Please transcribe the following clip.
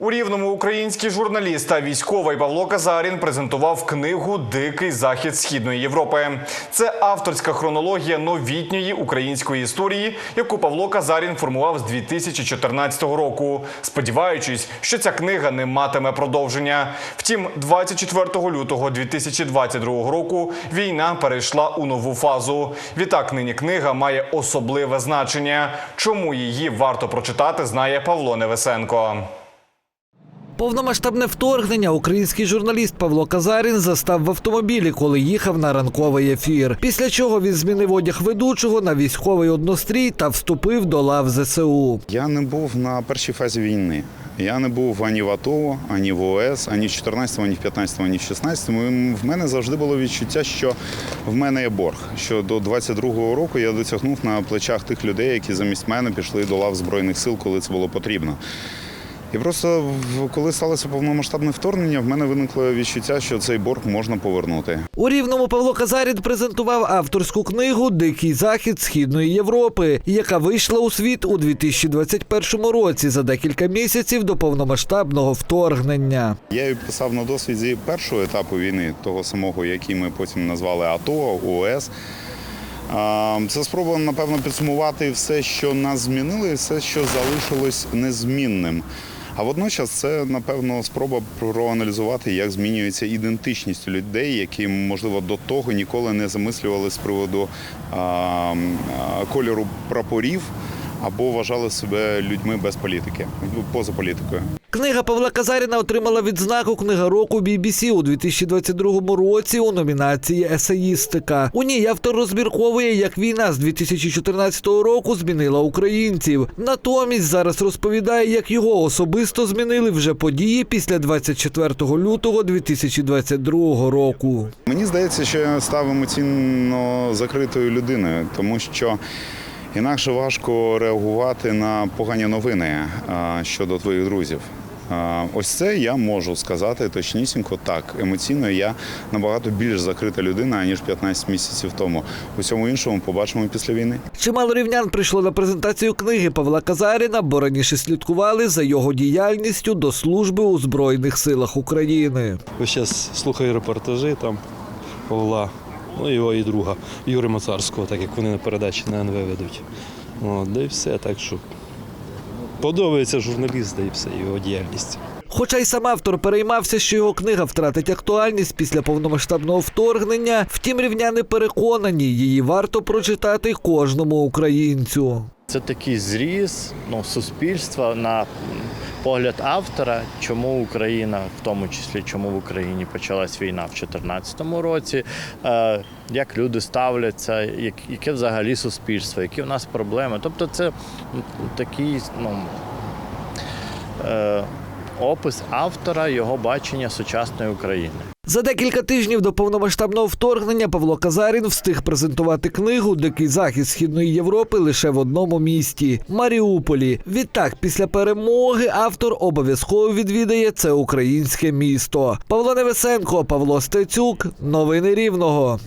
У рівному український журналіст та військовий Павло Казарін презентував книгу Дикий захід східної Європи. Це авторська хронологія новітньої української історії, яку Павло Казарін формував з 2014 року, сподіваючись, що ця книга не матиме продовження. Втім, 24 лютого 2022 року війна перейшла у нову фазу. Відтак нині книга має особливе значення. Чому її варто прочитати, знає Павло Невесенко. Повномасштабне вторгнення український журналіст Павло Казарін застав в автомобілі, коли їхав на ранковий ефір. Після чого він змінив одяг ведучого на військовий однострій та вступив до лав ЗСУ. Я не був на першій фазі війни. Я не був ані в АТО, ані в ОС, ані в 14-му, ані в 15-му, ані в 16-му. І В мене завжди було відчуття, що в мене є борг. Що до 22-го року я досягнув на плечах тих людей, які замість мене пішли до лав Збройних сил, коли це було потрібно. І просто коли сталося повномасштабне вторгнення, в мене виникло відчуття, що цей борг можна повернути. У рівному Павло Казарін презентував авторську книгу Дикий захід східної Європи, яка вийшла у світ у 2021 році за декілька місяців до повномасштабного вторгнення. Я її писав на досвіді першого етапу війни, того самого, який ми потім назвали АТО, ОС. Це спроба, напевно, підсумувати все, що нас змінило, і все, що залишилось незмінним. А водночас це, напевно, спроба проаналізувати, як змінюється ідентичність людей, які, можливо, до того ніколи не замислювали з приводу а, кольору прапорів або вважали себе людьми без політики, поза політикою. Книга Павла Казаріна отримала відзнаку Книга року BBC у 2022 році у номінації Есеїстика. У ній автор розмірковує, як війна з 2014 року змінила українців. Натомість зараз розповідає, як його особисто змінили вже події після 24 лютого 2022 року. Мені здається, що я став емоційно закритою людиною, тому що інакше важко реагувати на погані новини щодо твоїх друзів. Ось це я можу сказати точнісінько так. Емоційно я набагато більш закрита людина, аніж 15 місяців тому. Усьому іншому побачимо після війни. Чимало рівнян прийшло на презентацію книги Павла Казаріна, бо раніше слідкували за його діяльністю до служби у Збройних силах України. Ось зараз слухаю репортажі там Павла, ну його і друга Юри Мацарського, так як вони на передачі на НВ ведуть. От, да і все, так що подобається журналіст, да і все, його діяльність. Хоча й сам автор переймався, що його книга втратить актуальність після повномасштабного вторгнення, втім рівняни переконані, її варто прочитати кожному українцю. Це такий зріз ну, суспільства на погляд автора, чому Україна, в тому числі чому в Україні почалась війна в 2014 році, е, як люди ставляться, як, яке взагалі суспільство, які в нас проблеми. Тобто це такий ну, е, опис автора, його бачення сучасної України. За декілька тижнів до повномасштабного вторгнення Павло Казарін встиг презентувати книгу Дикий захід східної Європи лише в одному місті Маріуполі. Відтак, після перемоги автор обов'язково відвідає це українське місто. Павло Невесенко, Павло Стецюк, новини Рівного.